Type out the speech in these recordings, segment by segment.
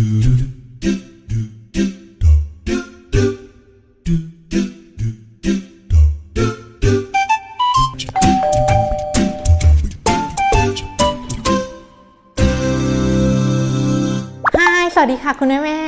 do. วัสดีค่ะคุณแม่แม่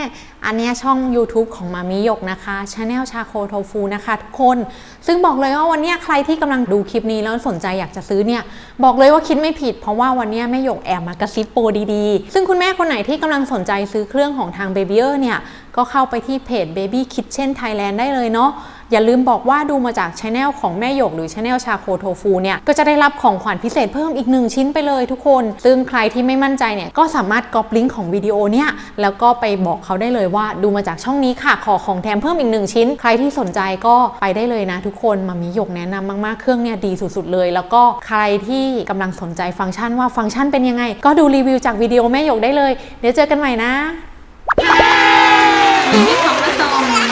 อันนี้ช่อง YouTube ของมามิยกนะคะช anel ชาโคโทฟูนะคะทุกคน ซึ่งบอกเลยว่าวันนี้ใครที่กำลังดูคลิปนี้แล้วสนใจอยากจะซื้อเนี่ย บอกเลยว่าคิดไม่ผิด เพราะว่าวันนี้แม่หยกแอบมากระซิบโปรดีๆ ซึ่งคุณแม่คนไหนที่กำลังสนใจซื้อเครื่องของทาง b a b y e r เนี่ย ก็เข้าไปที่เพจ Baby Kitchen Thailand ได้เลยเนาะ อย่าลืมบอกว่าดูมาจากช anel ของแม่หยกหรือช anel ชาโคโทฟูเนี่ยก็จะได้รับของขวัญพิเศษเพิ่มอีกหนึ่งชิ้นไปเลยทุกคน ซึ่งใครที่ไม่มั่นใจเนี่ยก็สามารถก๊อปลิงก์ของวิดีโอเนี่ยแล้วก็ไปบอกเขาได้เลยว่าดูมาจากช่องนี้ค่ะขอของแถมเพิ่มอีกหนึ่งชิ้น ใครที่สนใจก็ไปได้เลยนะทุกคนมามีหยกแนะนำมากๆเครื่องเนี่ยดีสุดๆเลย แล้วก็ใครที่กำลังสนใจฟังก์ชันว่าฟังก์ชันเป็นยังไง ก็ดูรีวิวจากวิดีโอแม่หยกได้เลย เดี๋ยวเจอกันใหม่นะที่ของกระซอง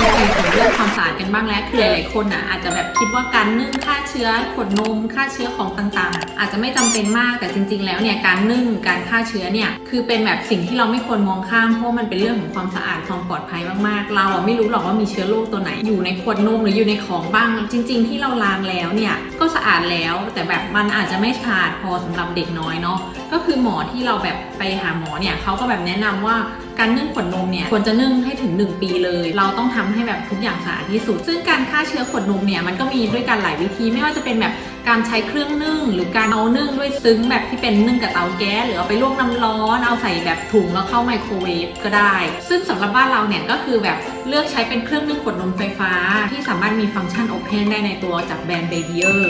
เป็น EP ของเรื่องความสะอาดกันบ้างแล้วคือหลายๆคนอะอาจจะแบบคิดว่าการนึ่งฆ่าเชื้อขวดนมฆ่าเชื้อของต่างๆ อาจจะไม่จำเป็นมากแต่จริง ๆ แล้วเนี่ยการนึ่งการฆ่าเชื้อเนี่ยคือเป็นแบบสิ่งที่เราไม่ควรมองข้ามเพราะมันเป็นเรื่องของความสะอาดความปลอดภัยมากๆ เราอะไม่รู้หรอกว่ามีเชื้อโรคตัวไหน อยู่ในขวดนมหรืออยู่ในของบ้าง จริง ๆ ที่เราล้างแล้วเนี่ยก็สะอาดแล้วแต่แบบมันอาจจะไม่สะอาดพอสำหรับเด็กน้อยเนาะก็คือหมอที่เราแบบไปหาหมอเนี่ยเขาก็แบบแนะนำว่า การนึ่งขวดนมเนี่ยควรจะนึ่งให้ถึง 1 ปีเลย เราต้องทำให้แบบทุกอย่างสะอาดที่สุด ซึ่งการฆ่าเชื้อขวดนมเนี่ยมันก็มีด้วยกันหลายวิธีไม่ว่าจะเป็นแบบการใช้เครื่องนึ่ง หรือการเอานึ่งด้วยซึ้งแบบที่เป็นนึ่งกับเตาแก๊สหรือเอาไปลวกน้ำร้อนเอาใส่แบบถุงแล้วเข้าไมโครเวฟก็ได้ ซึ่งสำหรับบ้านเราเนี่ยก็คือแบบเลือกใช้เป็นเครื่องนึ่งขวดนมไฟฟ้า ที่สามารถมีฟังก์ชันโอบแห้งได้ในตัวจากแบรนด์ Babier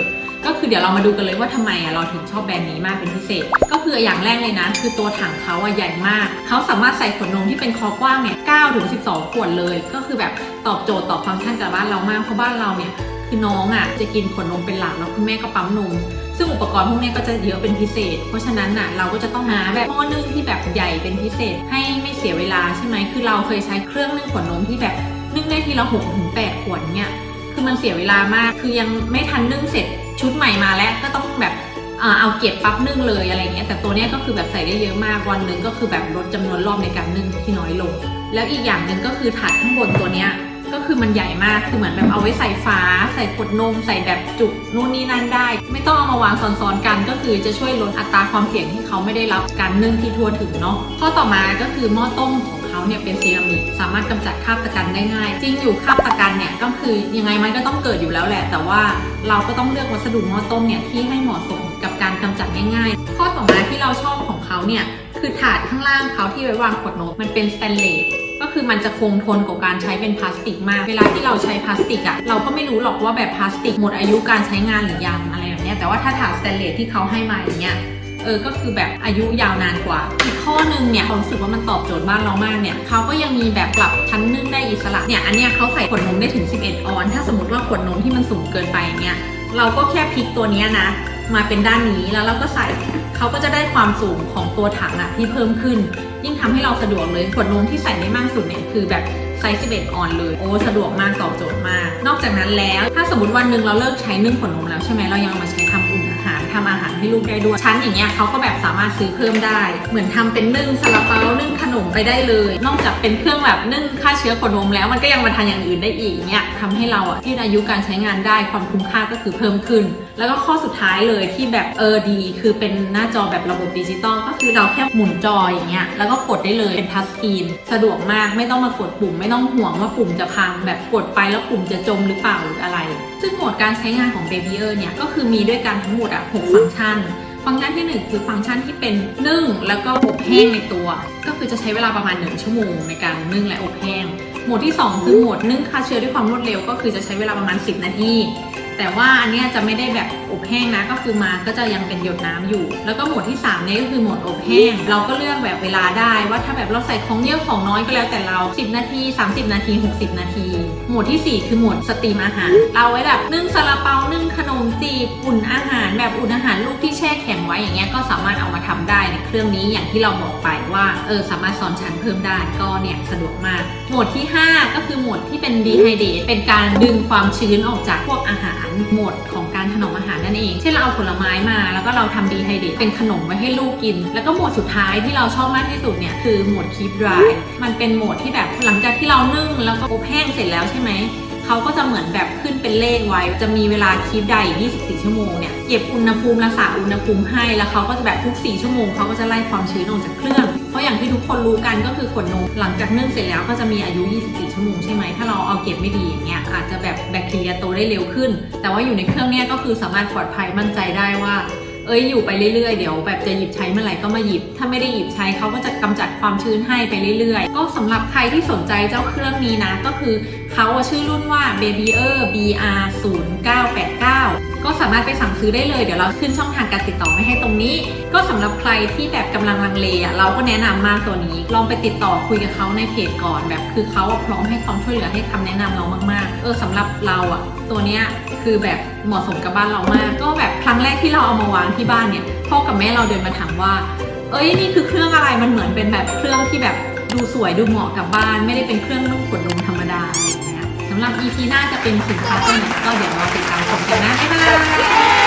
ก็คือเดี๋ยวเรามาดูกันเลยว่าทำไมเราถึงชอบแบรนด์นี้มากเป็นพิเศษ ก็คืออย่างแรกเลยนะ คือตัวถังเขาอะใหญ่มาก เขาสามารถใส่ขวดนมที่เป็นคอกว้างเนี่ย9ถึง12 ขวดเลย ก็คือแบบตอบโจทย์ตอบฟังก์ชันจากบ้านเรามากเพราะบ้านเราเนี่ยคือน้องอะจะกินขวดนมเป็นหลักแล้วคุณแม่ก็ปั๊มนมซึ่งอุปกรณ์พวกนี้ก็จะเยอะเป็นพิเศษ เพราะฉะนั้นน่ะเราก็จะต้องหาแบบหม้อนึ่งที่แบบใหญ่เป็นพิเศษ ให้ไม่เสียเวลาใช่ไหมคือเราเคยใช้เครื่องนึ่งขวดนมที่แบบนึ่งได้ทีละ6ถึง8ขวดเนี่ย คือมันเสียเวลามาก คือยังไม่ทันนึ่งเสร็จชุดใหม่มาแล้วก็ต้องแบบเอาเก็บปั๊บนึ่งเลยอะไรเงี้ยแต่ตัวเนี้ยก็คือแบบใส่ได้เยอะมากวันหนึ่งก็คือแบบลดจำนวนรอบในการนึ่งที่น้อยลง แล้วอีกอย่างหนึ่งก็คือถาดข้างบนตัวเนี้ยก็คือมันใหญ่มากคือเหมือนแบบเอาไว้ใส่ฟ้า ใส่ขวดนมใส่แบบจุกนู่นนี่นั่นได้ ไม่ต้องเอามาวางซ้อนๆกัน ก็คือจะช่วยลดอัตราความเสี่ยงที่เขาไม่ได้รับการนึ่งที่ทั่วถึงเนาะข้อต่อมาก็คือหม้อต้มของ เขาเนี่ยเป็นเซรามิกสามารถกำจัดคราบตะกันได้ง่าย จริงอยู่คราบตะกันเนี่ยก็คือยังไงมันก็ต้องเกิดอยู่แล้วแหละ แต่ว่าเราก็ต้องเลือกวัสดุหม้อต้มเนี่ยที่ให้เหมาะสมกับการกำจัดง่ายๆ ข้อต่อมาที่เราชอบของเขาเนี่ยคือถาดข้างล่างเขาที่ไว้วางขวดนมมันเป็นสแตนเลสก็คือมันจะคงทนกว่าการใช้เป็นพลาสติกมาก เวลาที่เราใช้พลาสติกอะเราก็ไม่รู้หรอกว่าแบบพลาสติกหมดอายุการใช้งานหรือยังอะไรแบบนี้แต่ว่าถ้าถาดสแตนเลสที่เขาให้มาอย่างเงี้ย เออก็คือแบบอายุยาวนานกว่า อีกข้อหนึ่งเนี่ยเรารู้สึกว่ามันตอบโจทย์บ้านเรามากเนี่ยเขาก็ยังมีแบบปรับชั้นนึ่งได้อิสระเนี่ยอันเนี้ยเขาใส่ขวดนมได้ถึง 11 ออน ถ้าสมมติว่าขวดนมที่มันสูงเกินไปเนี่ยเราก็แค่พลิกตัวเนี้ยนะ มาเป็นด้านนี้แล้วเราก็ใส่เขาก็จะได้ความสูงของตัวถังอะที่เพิ่มขึ้น ยิ่งทำให้เราสะดวกเลยขวดนมที่ใส่ได้มากสุดเนี่ยคือแบบไซส์11 ออนเลย โอ้ สะดวกมากตอบโจทย์มาก นอกจากนั้นแล้ว ถ้าสมมติวันหนึ่งเราเลิกใช้นึ่งขวดนมแล้วใช่ไหมเรายังมาใช้ทำอุ่นอา หารทำอาหารให้ลูกได้ด้วยชั้นอย่างเงี้ยเขาก็แบบสามารถซื้อเพิ่มได้ เหมือนทำเป็นนึ่งซาลาเปานึ่งขนมไปได้เลย นอกจากเป็นเครื่องแบบนึ่งฆ่าเชื้อขนมแล้วมันก็ยังมาทานอย่างอื่นได้อีกเนี่ยทำให้เราอะยืดอายุการใช้งานได้ความคุ้มค่าก็คือเพิ่มขึ้น แล้วก็ข้อสุดท้ายเลยที่แบบเออดี คือเป็นหน้าจอแบบระบบดิจิตอลก็คือเราแค่หมุนจออย่างเงี้ยแล้วก็กดได้เลยเป็นทัชสกรีนสะดวกมากไม่ต้องมากดปุ่ม ไม่ต้องห่วงว่าปุ่มจะพัง แบบกดไปแล้วปุ่มจะจมหรือเปล่าหรืออะไร ซึ่งโหมดการใช้งานของ b a b y e r เนี่ยก็คือมีด้วยกันทั้งหมดอะ6ฟังก์ชัน ฟังก์ชันที่ 1 คือฟังก์ชันที่เป็นนึ่งแล้วก็อบแห้งในตัว ก็คือจะใช้เวลาประมาณ 1 ชั่วโมงในการนึ่งและอบแห้ง โหมดที่ 2 คือโหมดนึ่งฆ่าเชื้อด้วยความรวดเร็วก็คือจะใช้เวลาประมาณ 10 นาที แต่ว่าอันนี้จะไม่ได้แบบอบแห้งนะ ก็คือมาก็จะยังเป็นหยดน้ำอยู่ แล้วก็โหมดที่ 3 นี่ก็คือโหมดอบแห้ง เราก็เลือกแบบเวลาได้ว่าถ้าแบบเราใส่ของเยอะของน้อยก็แล้วแต่เรา 10 นาที 30 นาที 60 นาทีโหมดทีสี่ 4 คือโหมดสตรีมอาหาร เราไว้แบบนึ่งซาลาเปานึ่งขนมจีบอุ่นอาหาร แบบอุ่นอาหารลูกที่แช่แข็งไว้อย่างเงี้ยก็สามารถเอามาทำได้ใน เครื่องนี้อย่างที่เราบอกไปว่าเออสามารถซ้อนชั้นเพิ่มได้ก็เนี่ยสะดวกมาก โหมดที่ 5 ก็คือโหมดที่เป็นดีไฮเดตเป็นการดึงความชื้นออกจากพวกอาหารโหมดของการถนอมอาหารนั่นเอง เช่นเราเอาผลไม้มา แล้วก็เราทำดีไฮเดตเป็นขนมไว้ให้ลูกกิน แล้วก็โหมดสุดท้ายที่เราชอบมากที่สุดเนี่ยคือโหมด keep dry มันเป็นโหมดที่แบบหลังจากที่เรานึ่งแล้วก็อบแห้งเสร็จแล้วใช่ไหม เขาก็จะเหมือนแบบขึ้นเป็นเลขไว้ จะมีเวลาคีปได้24 ชั่วโมงเนี่ยเก็บอุณหภูมิรักษาอุณหภูมิให้ แล้วเขาก็จะแบบทุก 4 ชั่วโมงเขาก็จะไล่ความชื้นออกจากเครื่อง เพราะอย่างที่ทุกคนรู้กันก็คือขวดนมหลังจากนึ่งเสร็จแล้วก็จะมีอายุ 24 ชั่วโมงใช่ไหมถ้าเราเอาเก็บไม่ดีอย่างเงี้ยอาจจะแบบแบคทีเรียโตได้เร็วขึ้น แต่ว่าอยู่ในเครื่องเนี่ยก็คือสามารถปลอดภัยมั่นใจได้ว่า เอ้ยอยู่ไปเรื่อยๆ เดี๋ยวแบบจะหยิบใช้เมื่อไหร่ก็มาหยิบ ถ้าไม่ได้หยิบใช้เขาก็จะกำจัดความชื้นให้ไปเรื่อยๆ ก็สำหรับใครที่สนใจเจ้าเครื่องนี้นะ ก็คือเขาชื่อรุ่นว่า Babyer BR 0989 ก็สามารถไปสั่งซื้อได้เลย เดี๋ยวเราขึ้นช่องทางการติดต่อไว้ให้ตรงนี้ ก็สำหรับใครที่แบบกำลังลังเลอะเราก็แนะนำมากตัวนี้ ลองไปติดต่อคุยกับเขาในเพจก่อนแบบ คือเขาพร้อมให้ความช่วยเหลือให้คำแนะนำเรามากๆ เออสำหรับเราอะตัวเนี้ย คือแบบเหมาะสมกับบ้านเรามาก ก็แบบครั้งแรกที่เราเอามาวางที่บ้านเนี่ยพ่อกับแม่เราเดินมาถามว่า เอ้ยนี่คือเครื่องอะไรมันเหมือนเป็นแบบเครื่องที่แบบดูสวยดูเหมาะกับบ้าน ไม่ได้เป็นเครื่องนุ่งขวดนมธรรมดาอะไรอย่างเงี้ยสำหรับ EP หน้าจะเป็นสินค้าตัวไหนก็เดี๋ยวเราติดตามชมกันนะบ๊ายบาย